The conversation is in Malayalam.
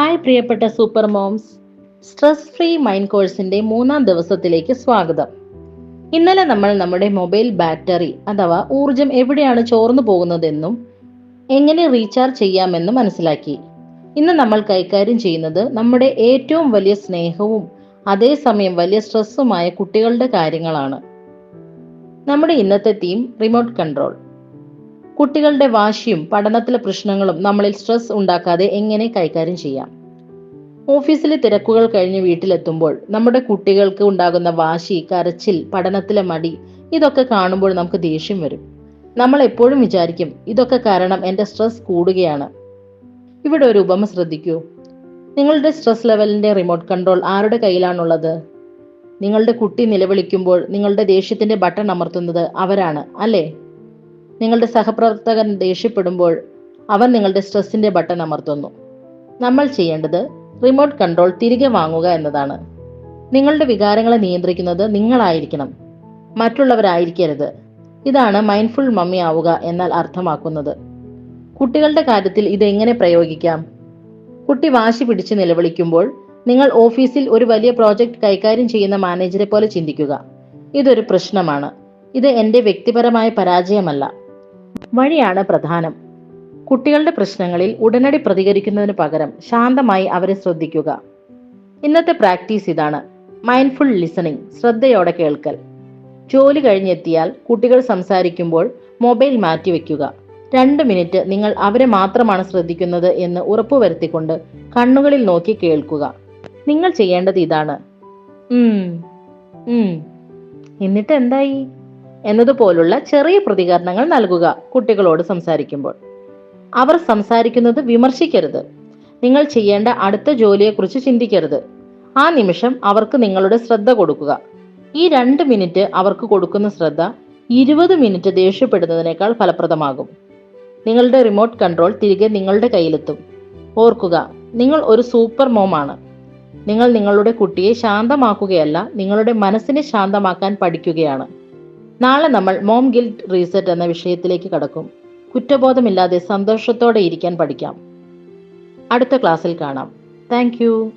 ഹായ് പ്രിയപ്പെട്ട super moms. Stress free mind കോഴ്സിന്റെ മൂന്നാം ദിവസത്തിലേക്ക് സ്വാഗതം. ഇന്നലെ നമ്മൾ നമ്മുടെ മൊബൈൽ ബാറ്ററി അഥവാ ഊർജം എവിടെയാണ് ചോർന്നു പോകുന്നതെന്നും എങ്ങനെ റീചാർജ് ചെയ്യാമെന്നും മനസ്സിലാക്കി. ഇന്ന് നമ്മൾ കൈകാര്യം ചെയ്യുന്നത് നമ്മുടെ ഏറ്റവും വലിയ സ്നേഹവും അതേസമയം വലിയ സ്ട്രെസ്സുമായ കുട്ടികളുടെ കാര്യങ്ങളാണ്. നമ്മുടെ ഇന്നത്തെ തീം റിമോട്ട് കൺട്രോൾ കുട്ടികളുടെ വാശിയും പഠനത്തിലെ പ്രശ്നങ്ങളും നമ്മളിൽ സ്ട്രെസ് ഉണ്ടാക്കാതെ എങ്ങനെ കൈകാര്യം ചെയ്യാം? ഓഫീസിലെ തിരക്കുകൾ കഴിഞ്ഞ് വീട്ടിലെത്തുമ്പോൾ നമ്മുടെ കുട്ടികൾക്ക് ഉണ്ടാകുന്ന വാശി കരച്ചിൽ പഠനത്തിലെ മടി ഇതൊക്കെ കാണുമ്പോൾ നമുക്ക് ദേഷ്യം വരും. നമ്മൾ എപ്പോഴും വിചാരിക്കും ഇതൊക്കെ കാരണം എന്റെ സ്ട്രെസ് കൂടുകയാണ്. ഇവിടെ ഒരു ഉപമ ശ്രദ്ധിക്കൂ. നിങ്ങളുടെ സ്ട്രെസ് ലെവലിന്റെ റിമോട്ട് കൺട്രോൾ ആരുടെ കയ്യിലാണുള്ളത്? നിങ്ങളുടെ കുട്ടി നിലവിളിക്കുമ്പോൾ നിങ്ങളുടെ ദേഷ്യത്തിന്റെ ബട്ടൺ അമർത്തുന്നത് അവരാണ് അല്ലേ? നിങ്ങളുടെ സഹപ്രവർത്തകൻ ദേഷ്യപ്പെടുമ്പോൾ അവൻ നിങ്ങളുടെ സ്ട്രെസ്സിന്റെ ബട്ടൺ അമർത്തുന്നു. നമ്മൾ ചെയ്യേണ്ടത് റിമോട്ട് കൺട്രോൾ തിരികെ വാങ്ങുക എന്നതാണ്. നിങ്ങളുടെ വികാരങ്ങളെ നിയന്ത്രിക്കുന്നത് നിങ്ങളായിരിക്കണം. മറ്റുള്ളവരായിരിക്കരുത്. ഇതാണ് മൈൻഡ്ഫുൾ മമ്മി ആവുക എന്നാൽ അർത്ഥമാക്കുന്നത്. കുട്ടികളുടെ കാര്യത്തിൽ ഇത് എങ്ങനെ പ്രയോഗിക്കാം? കുട്ടി വാശി പിടിച്ച് നിലവിളിക്കുമ്പോൾ നിങ്ങൾ ഓഫീസിൽ ഒരു വലിയ പ്രോജക്റ്റ് കൈകാര്യം ചെയ്യുന്ന മാനേജരെ പോലെ ചിന്തിക്കുക. ഇതൊരു പ്രശ്നമാണ്. ഇത് എന്റെ വ്യക്തിപരമായ പരാജയമല്ല. വഴിയാണ് പ്രധാനം. കുട്ടികളുടെ പ്രശ്നങ്ങളിൽ ഉടനടി പ്രതികരിക്കുന്നതിന് പകരം ശാന്തമായി അവരെ ശ്രദ്ധിക്കുക. ഇന്നത്തെ പ്രാക്ടീസ് ഇതാണ്. മൈൻഡ്ഫുൾ ലിസണിംഗ് ശ്രദ്ധയോടെ കേൾക്കൽ. ജോലി കഴിഞ്ഞെത്തിയാൽ കുട്ടികൾ സംസാരിക്കുമ്പോൾ മൊബൈൽ മാറ്റിവെക്കുക രണ്ട് മിനിറ്റ് നിങ്ങൾ അവരെ മാത്രമാണ് ശ്രദ്ധിക്കുന്നത് എന്ന് ഉറപ്പുവരുത്തിക്കൊണ്ട് കണ്ണുകളിൽ നോക്കി കേൾക്കുക. നിങ്ങൾ ചെയ്യേണ്ടത് ഇതാണ്. എന്നിട്ട് എന്തായി? എന്നതുപോലുള്ള ചെറിയ പ്രതികരണങ്ങൾ നൽകുക കുട്ടികളോട് സംസാരിക്കുമ്പോൾ. അവർ സംസാരിക്കുന്നത് വിമർശിക്കരുത്. നിങ്ങൾ ചെയ്യേണ്ട അടുത്ത ജോലിയെക്കുറിച്ച് ചിന്തിക്കരുത്. ആ നിമിഷം അവർക്ക് നിങ്ങളുടെ ശ്രദ്ധ കൊടുക്കുക. ഈ രണ്ട് മിനിറ്റ് അവർക്ക് കൊടുക്കുന്ന ശ്രദ്ധ ഇരുപത് മിനിറ്റ് ദേഷ്യപ്പെടുന്നതിനേക്കാൾ ഫലപ്രദമാകും. നിങ്ങളുടെ റിമോട്ട് കൺട്രോൾ തിരികെ നിങ്ങളുടെ കയ്യിലെത്തും. ഓർക്കുക നിങ്ങൾ ഒരു സൂപ്പർ മോമാണ്. നിങ്ങൾ നിങ്ങളുടെ കുട്ടിയെ ശാന്തമാക്കുകയല്ല നിങ്ങളുടെ മനസ്സിനെ ശാന്തമാക്കാൻ പഠിക്കുകയാണ്. നാളെ നമ്മൾ മോം ഗിൽഡ് റീസെറ്റ് എന്ന വിഷയത്തിലേക്ക് കടക്കും. കുറ്റബോധമില്ലാതെ സന്തോഷത്തോടെ ഇരിക്കാൻ പഠിക്കാം. അടുത്ത ക്ലാസ്സിൽ കാണാം. താങ്ക്